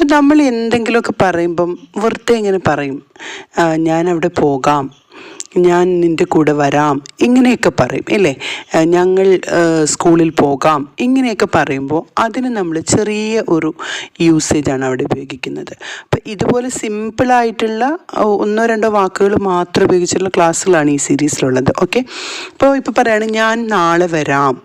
അപ്പം നമ്മൾ എന്തെങ്കിലുമൊക്കെ പറയുമ്പം വെറുതെ ഇങ്ങനെ പറയും ഞാനവിടെ പോകാം. ഞാൻ നിന്റെ കൂടെ വരാം. ഇങ്ങനെയൊക്കെ പറയും ഇല്ലേ? ഞങ്ങൾ സ്കൂളിൽ പോകാം. ഇങ്ങനെയൊക്കെ പറയുമ്പോൾ അതിന് നമ്മൾ ചെറിയ ഒരു യൂസേജാണ് അവിടെ ഉപയോഗിക്കുന്നത്. അപ്പം ഇതുപോലെ സിമ്പിളായിട്ടുള്ള ഒന്നോ രണ്ടോ വാക്കുകൾ മാത്രം ഉപയോഗിച്ചുള്ള ക്ലാസ്സുകളാണ് ഈ സീരീസിലുള്ളത്. ഓക്കെ? അപ്പോൾ ഇപ്പോൾ പറയാണ് ഞാൻ നാളെ വരാം.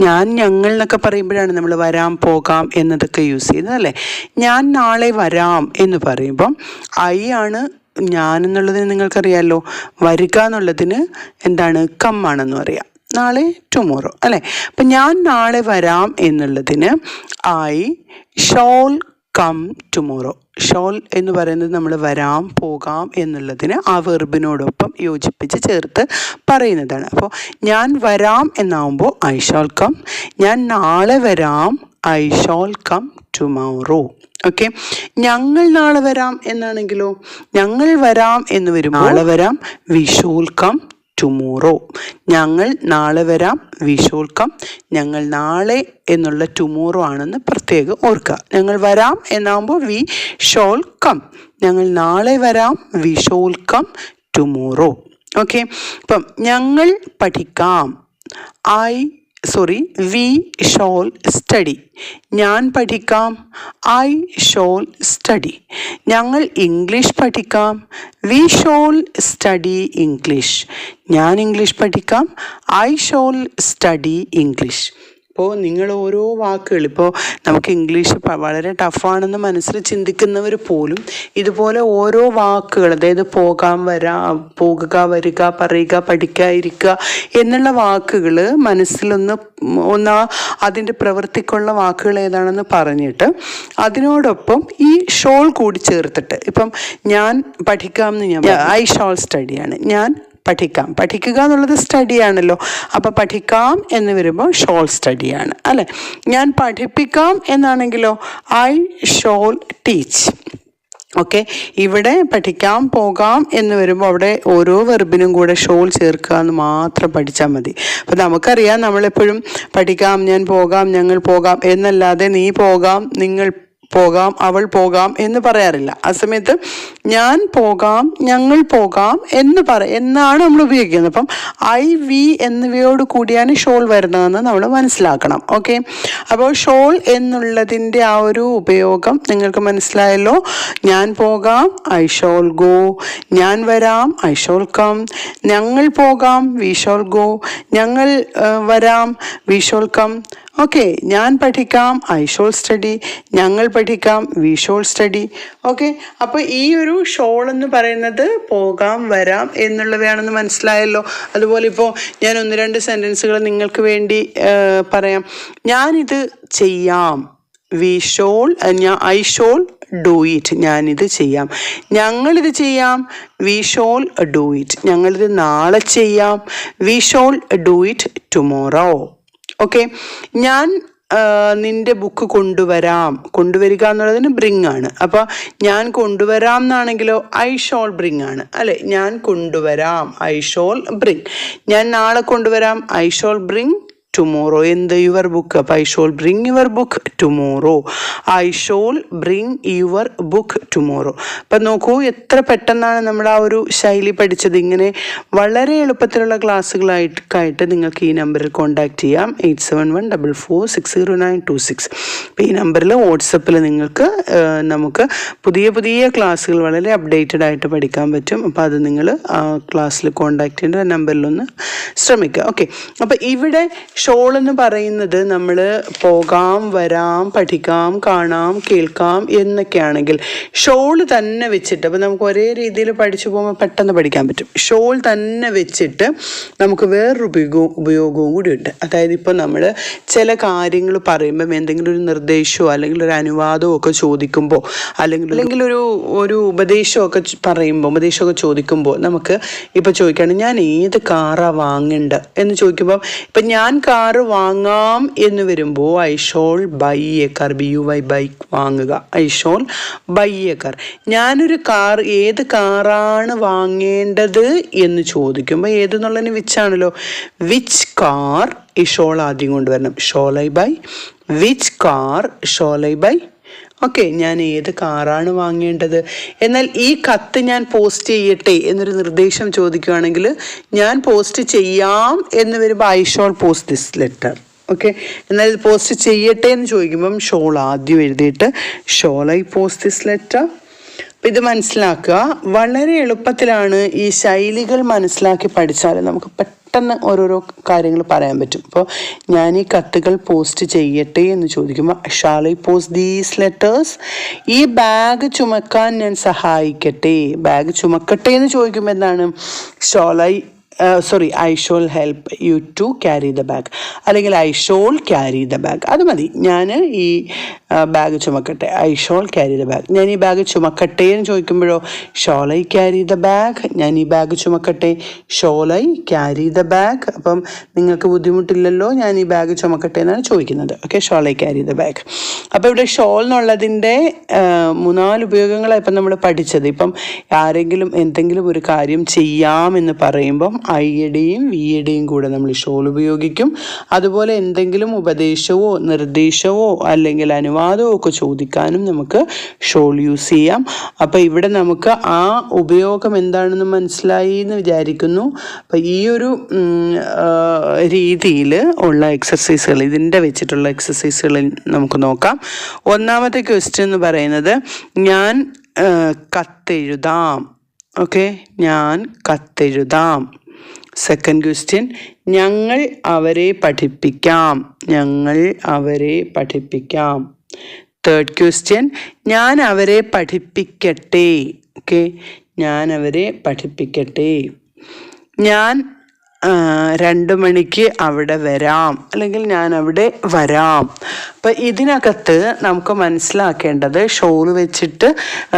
ഞാൻ ഞങ്ങൾ എന്നൊക്കെ പറയുമ്പോഴാണ് നമ്മൾ വരാം പോകാം എന്നതൊക്കെ യൂസ് ചെയ്യുന്നത് അല്ലേ? ഞാൻ നാളെ വരാം എന്ന് പറയുമ്പം ഐ ആണ് ഞാൻ എന്നുള്ളതിന് നിങ്ങൾക്കറിയാമല്ലോ വരിക എന്നുള്ളതിന് എന്താണ്? കമ്മാണെന്ന് പറയാം. നാളെ ടുമോറോ അല്ലേ? അപ്പം ഞാൻ നാളെ വരാം എന്നുള്ളതിന് I shall come tomorrow shall എന്ന് പറയുന്നത് നമ്മൾ വരാം പോകാം എന്നുള്ളതിന് ആ വെർബിനോടൊപ്പം യോജിപ്പിച്ച് ചേർത്ത് പറയുന്നതാണ്. അപ്പോൾ ഞാൻ വരാം എന്നാവുമ്പോൾ ഐ ഷോൾ കം ഞാൻ നാളെ വരാം I shall come tomorrow okay ഞങ്ങൾ നാളെ വരാം എന്നാണെങ്കിലോ? ഞങ്ങൾ വരാം എന്ന് വരും നാളെ വരാം. വി ഷോൾ കം ടുമോറോ ഞങ്ങൾ നാളെ വരാം വി ഷോൾ കം ഞങ്ങൾ നാളെ എന്നുള്ള ടുമോറോ ആണെന്ന് പ്രത്യേകം ഓർക്കുക. ഞങ്ങൾ വരാം എന്നാകുമ്പോൾ വി ഷോൾ കം ഞങ്ങൾ നാളെ വരാം we shall come tomorrow okay അപ്പം ഞങ്ങൾ പഠിക്കാം. I sorry we shall study ഞാൻ പഠിക്കാം ഐ ഷോൾ സ്റ്റഡി ഞങ്ങൾ ഇംഗ്ലീഷ് പഠിക്കാം വി ഷോൾ സ്റ്റഡി ഇംഗ്ലീഷ് ഞാൻ ഇംഗ്ലീഷ് പഠിക്കാം ഐ ഷോൾ സ്റ്റഡി ഇംഗ്ലീഷ് ഇപ്പോൾ നിങ്ങൾ ഓരോ വാക്കുകൾ ഇപ്പോൾ നമുക്ക് ഇംഗ്ലീഷ് വളരെ ടഫാണെന്ന് മനസ്സിൽ ചിന്തിക്കുന്നവർ പോലും ഇതുപോലെ ഓരോ വാക്കുകൾ അതായത് പോകാം വരാ പോകുക വരിക പറയുക പഠിക്കുക ഇരിക്കുക എന്നുള്ള വാക്കുകൾ മനസ്സിലൊന്ന് ഒന്ന് അതിന്റെ പ്രവൃത്തിക്കുള്ള വാക്കുകൾ ഏതാണെന്ന് പറഞ്ഞിട്ട് അതിനോടൊപ്പം ഈ ഷോൾ കൂടി ചേർത്തിട്ട് ഇപ്പം ഞാൻ പഠിക്കാം എന്ന് ഞാൻ ഐ ഷോൾ സ്റ്റഡിയാണ് ഞാൻ പഠിക്കാം. പഠിക്കുക എന്നുള്ളത് സ്റ്റഡിയാണല്ലോ അപ്പോൾ പഠിക്കാം എന്ന് വരുമ്പോൾ ഷോൾ സ്റ്റഡിയാണ് അല്ലേ? ഞാൻ പഠിപ്പിക്കാം എന്നാണെങ്കിലോ? ഐ ഷോൾ ടീച്ച് ഓക്കെ ഇവിടെ പഠിക്കാം പോകാം എന്ന് വരുമ്പോൾ അവിടെ ഓരോ വെർബിനും കൂടെ ഷോൾ ചേർക്കുക എന്ന് മാത്രം പഠിച്ചാൽ മതി. അപ്പോൾ നമുക്കറിയാം നമ്മളെപ്പോഴും പഠിക്കാം ഞാൻ പോകാം ഞങ്ങൾ പോകാം എന്നല്ലാതെ നീ പോകാം നിങ്ങൾ പോകാം അവൾ പോകാം എന്ന് പറയാറില്ല. ആ സമയത്ത് ഞാൻ പോകാം ഞങ്ങൾ പോകാം എന്ന് പറ എന്നാണ് നമ്മൾ ഉപയോഗിക്കുന്നത്. അപ്പം ഐ വി എന്നിവയോട് കൂടിയാണ് ഷോൾ വരുന്നതെന്ന് നമ്മൾ മനസ്സിലാക്കണം. ഓക്കെ അപ്പോൾ ഷോൾ എന്നുള്ളതിന്റെ ആ ഒരു ഉപയോഗം നിങ്ങൾക്ക് മനസ്സിലായല്ലോ. ഞാൻ പോകാം ഐ ഷോൾ ഗോ ഞാൻ വരാം ഐ ഷോൾ കം ഞങ്ങൾ പോകാം വി ഷോൾ ഗോ ഞങ്ങൾ വരാം വി ഷോൾ കം ഓക്കെ ഞാൻ പഠിക്കാം ഐ ഷോൾ സ്റ്റഡി ഞങ്ങൾ പഠിക്കാം വി ഷോൾ സ്റ്റഡി ഓക്കെ അപ്പോൾ ഈ ഒരു ഷോൾ എന്ന് പറയുന്നത് പോകാം വരാം എന്നുള്ളവയാണെന്ന് മനസ്സിലായല്ലോ. അതുപോലെ ഇപ്പോൾ ഞാൻ ഒന്ന് രണ്ട് സെന്റൻസുകൾ നിങ്ങൾക്ക് വേണ്ടി പറയാം. ഞാനിത് ചെയ്യാം. വി ഷോൾ ഞാൻ ഐ ഷോൾ ഡു ഇറ്റ് ഞാനിത് ചെയ്യാം. ഞങ്ങളിത് ചെയ്യാം. വി ഷോൾ ഡു ഇറ്റ് ഞങ്ങളിത് നാളെ ചെയ്യാം. We shall do it tomorrow okay ഞാൻ നിന്റെ ബുക്ക് കൊണ്ടുവരാം. കൊണ്ടുവരിക എന്നുള്ളതിന് ബ്രിങ് ആണ്. അപ്പോൾ ഞാൻ കൊണ്ടുവരാം എന്നാണെങ്കിലോ ഐ ഷോൾ ബ്രിങ് ആണ്. അല്ലെ? ഞാൻ കൊണ്ടുവരാം. ഐ ഷോൾ ബ്രിങ് ഞാൻ നാളെ കൊണ്ടുവരാം. ഐ ഷോൾ ബ്രിങ് ടുമോറോ എന്ത് യുവർ ബുക്ക് അപ്പം I shall bring your book tomorrow I shall bring your book tomorrow അപ്പം നോക്കൂ എത്ര പെട്ടെന്നാണ് നമ്മൾ ആ ഒരു ശൈലി പഠിച്ചത്. ഇങ്ങനെ വളരെ എളുപ്പത്തിലുള്ള ക്ലാസ്സുകളായിട്ടായിട്ട് നിങ്ങൾക്ക് ഈ നമ്പറിൽ കോൺടാക്ട് ചെയ്യാം. Eight seven one double four six zero nine two six അപ്പോൾ ഈ നമ്പറിൽ വാട്സപ്പിൽ നിങ്ങൾക്ക് നമുക്ക് പുതിയ പുതിയ ക്ലാസ്സുകൾ വളരെ അപ്ഡേറ്റഡ് ആയിട്ട് പഠിക്കാൻ പറ്റും. അപ്പോൾ അത് നിങ്ങൾ ക്ലാസ്സിൽ കോൺടാക്ട് ചെയ്യേണ്ട നമ്പറിലൊന്ന് ശ്രമിക്കുക. ഓക്കെ അപ്പോൾ ഇവിടെ ഷോൾ എന്ന് പറയുന്നത് നമ്മൾ പോകാം വരാം പഠിക്കാം കാണാം കേൾക്കാം എന്നൊക്കെയാണെങ്കിൽ ഷോൾ തന്നെ വെച്ചിട്ട് അപ്പോൾ നമുക്ക് ഒരേ രീതിയിൽ പഠിച്ചു പോകുമ്പോൾ പെട്ടെന്ന് പഠിക്കാൻ പറ്റും. ഷോൾ തന്നെ വെച്ചിട്ട് നമുക്ക് വേറൊരു ഉപയോഗവും ഉപയോഗവും കൂടിയുണ്ട് അതായത് ഇപ്പോൾ നമ്മൾ ചില കാര്യങ്ങൾ പറയുമ്പം എന്തെങ്കിലും ഒരു നിർദ്ദേശമോ അല്ലെങ്കിൽ ഒരു അനുവാദമോ ഒക്കെ ചോദിക്കുമ്പോൾ അല്ലെങ്കിൽ അല്ലെങ്കിൽ ഒരു ഒരു ഉപദേശമൊക്കെ പറയുമ്പോൾ ഉപദേശമൊക്കെ ചോദിക്കുമ്പോൾ നമുക്ക് ഇപ്പോൾ ചോദിക്കുകയാണ് ഞാൻ ഏത് കാറാണ് വാങ്ങേണ്ടത്? എന്ന് ചോദിക്കുമ്പോൾ ഇപ്പം ഞാൻ കാറ് വാങ്ങാം എന്ന് വരുമ്പോൾ I shall buy a car B U Y bike വാങ്ങുക. I shall buy a car ഞാനൊരു കാർ ഏത് കാറാണ് വാങ്ങേണ്ടത്? എന്ന് ചോദിക്കുമ്പോൾ ഏതെന്നുള്ളതിന് വിച്ചാണല്ലോ വിച്ച് കാർ ഈ ഷോൾ ആദ്യം കൊണ്ടുവരണം. Shall I buy which car shall I buy okay ഞാൻ ഏത് കാറാണ് വാങ്ങേണ്ടത്? എന്നാൽ ഈ കത്ത് ഞാൻ പോസ്റ്റ് ചെയ്യട്ടെ എന്നൊരു നിർദ്ദേശം ചോദിക്കുകയാണെങ്കിൽ ഞാൻ പോസ്റ്റ് ചെയ്യാം എന്ന് വരുമ്പോൾ I shall post this letter. Okay എന്നാൽ ഇത് പോസ്റ്റ് ചെയ്യട്ടെ എന്ന് ചോദിക്കുമ്പം ഷോൾ ആദ്യം എഴുതിയിട്ട് shall I post this letter. അപ്പം ഇത് മനസ്സിലാക്കുക. വളരെ എളുപ്പത്തിലാണ് ഈ ശൈലികൾ മനസ്സിലാക്കി പഠിച്ചാൽ നമുക്ക് പെട്ടെന്ന് ഓരോരോ കാര്യങ്ങൾ പറയാൻ പറ്റും. അപ്പോൾ ഞാൻ ഈ കത്തുകൾ പോസ്റ്റ് ചെയ്യട്ടെ എന്ന് ചോദിക്കുമ്പോൾ shall I post these letters ഈ ബാഗ് ചുമക്കാൻ ഞാൻ സഹായിക്കട്ടെ. ബാഗ് ചുമക്കട്ടെ എന്ന് ചോദിക്കുമ്പോൾ എന്താണ്? Shall I sorry I shall help you to carry the bag അല്ലെങ്കിൽ I shall carry the bag അത് മതി. ഞാൻ ഈ bag ചുമക്കട്ടെ. I shall carry the bag ഞാൻ ഈ ബാഗ് ചുമക്കട്ടെ എന്ന് ചോദിക്കുമ്പോഴോ shall I carry the bag ഞാൻ ഈ bag ചുമക്കട്ടെ. Shall I carry the bag അപ്പം നിങ്ങൾക്ക് ബുദ്ധിമുട്ടില്ലല്ലോ ഞാൻ ഈ ബാഗ് ചുമക്കട്ടെ എന്നാണ് ചോദിക്കുന്നത്. Okay shall I carry the bag അപ്പോൾ ഇവിടെ ഷോൾ എന്നുള്ളതിന്റെ മൂന്നാൽ ഉപയോഗങ്ങളാണ് ഇപ്പം നമ്മൾ പഠിച്ചത്. ഇപ്പം ആരെങ്കിലും എന്തെങ്കിലും ഒരു കാര്യം ചെയ്യാമെന്ന് പറയുമ്പം ഐയുടെയും വിയുടെയും കൂടെ നമ്മൾ ഷോൾ ഉപയോഗിക്കും. അതുപോലെ എന്തെങ്കിലും ഉപദേശമോ നിർദ്ദേശമോ അല്ലെങ്കിൽ അനുവാദമോ ഒക്കെ ചോദിക്കാനും നമുക്ക് ഷോൾ യൂസ് ചെയ്യാം. അപ്പോൾ ഇവിടെ നമുക്ക് ആ ഉപയോഗം എന്താണെന്ന് മനസ്സിലായി എന്ന് വിചാരിക്കുന്നു. അപ്പോൾ ഈ ഒരു രീതിയിൽ ഉള്ള എക്സസൈസുകൾ ഇതിന്റെ വെച്ചിട്ടുള്ള എക്സസൈസുകൾ നമുക്ക് നോക്കാം. ഒന്നാമത്തെ ക്വസ്റ്റ്യൻ എന്ന് പറയുന്നത് ഞാൻ കത്തെഴുതാം. ഓക്കെ? ഞാൻ കത്തെഴുതാം. സെക്കൻഡ് ക്വസ്റ്റ്യൻ ഞങ്ങൾ അവരെ പഠിപ്പിക്കാം. ഞങ്ങൾ അവരെ പഠിപ്പിക്കാം. തേർഡ് ക്വസ്റ്റ്യൻ ഞാൻ അവരെ പഠിപ്പിക്കട്ടെ. ഓക്കെ ഞാൻ അവരെ പഠിപ്പിക്കട്ടെ. ഞാൻ രണ്ട് മണിക്ക് അവിടെ വരാം. അല്ലെങ്കിൽ ഞാൻ അവിടെ വരാം. അപ്പം ഇതിനകത്ത് നമുക്ക് മനസ്സിലാക്കേണ്ടത് ഷോൾ വെച്ചിട്ട്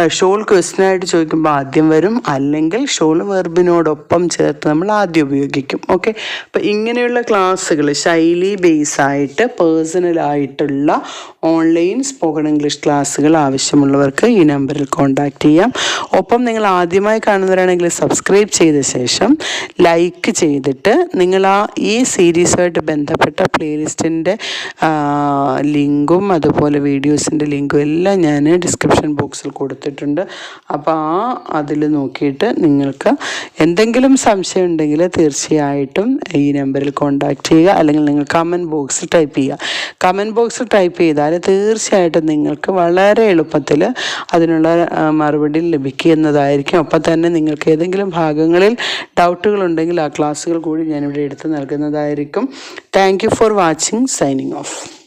ഷോൾ ക്വസ്റ്റ്യനായിട്ട് ചോദിക്കുമ്പോൾ ആദ്യം വരും. അല്ലെങ്കിൽ ഷോൾ വെർബിനോടൊപ്പം ചേർത്ത് നമ്മൾ ആദ്യം ഉപയോഗിക്കും. ഓക്കെ അപ്പം ഇങ്ങനെയുള്ള ക്ലാസ്സുകൾ ശൈലി ബേസ് ആയിട്ട് പേഴ്സണലായിട്ടുള്ള ഓൺലൈൻ സ്പോക്കൺ ഇംഗ്ലീഷ് ക്ലാസ്സുകൾ ആവശ്യമുള്ളവർക്ക് ഈ നമ്പറിൽ കോൺടാക്റ്റ് ചെയ്യാം. ഒപ്പം നിങ്ങൾ ആദ്യമായി കാണുന്നവരാണെങ്കിൽ സബ്സ്ക്രൈബ് ചെയ്ത ശേഷം ലൈക്ക് ചെയ്തിട്ട് നിങ്ങൾ ആ ഈ സീരീസുമായിട്ട് ബന്ധപ്പെട്ട പ്ലേലിസ്റ്റിന്റെ ലിങ്കും അതുപോലെ വീഡിയോസിന്റെ ലിങ്കും എല്ലാം ഞാൻ ഡിസ്ക്രിപ്ഷൻ ബോക്സിൽ കൊടുത്തിട്ടുണ്ട്. അപ്പോൾ ആ അതിൽ നോക്കിയിട്ട് നിങ്ങൾക്ക് എന്തെങ്കിലും സംശയം ഉണ്ടെങ്കിൽ തീർച്ചയായിട്ടും ഈ നമ്പറിൽ കോൺടാക്റ്റ് ചെയ്യുക. അല്ലെങ്കിൽ നിങ്ങൾ കമന്റ് ബോക്സിൽ ടൈപ്പ് ചെയ്യുക. കമന്റ് ബോക്സിൽ ടൈപ്പ് ചെയ്താൽ തീർച്ചയായിട്ടും നിങ്ങൾക്ക് വളരെ എളുപ്പത്തിൽ അതിനുള്ള മറുപടി ലഭിക്കുന്നതായിരിക്കും. അപ്പം തന്നെ നിങ്ങൾക്ക് ഏതെങ്കിലും ഭാഗങ്ങളിൽ ഡൗട്ടുകളുണ്ടെങ്കിൽ ആ ക്ലാസ്സുകൾ കൂടി ഞാനിവിടെ എടുത്ത് നൽകുന്നതായിരിക്കും. Thank for watching signing off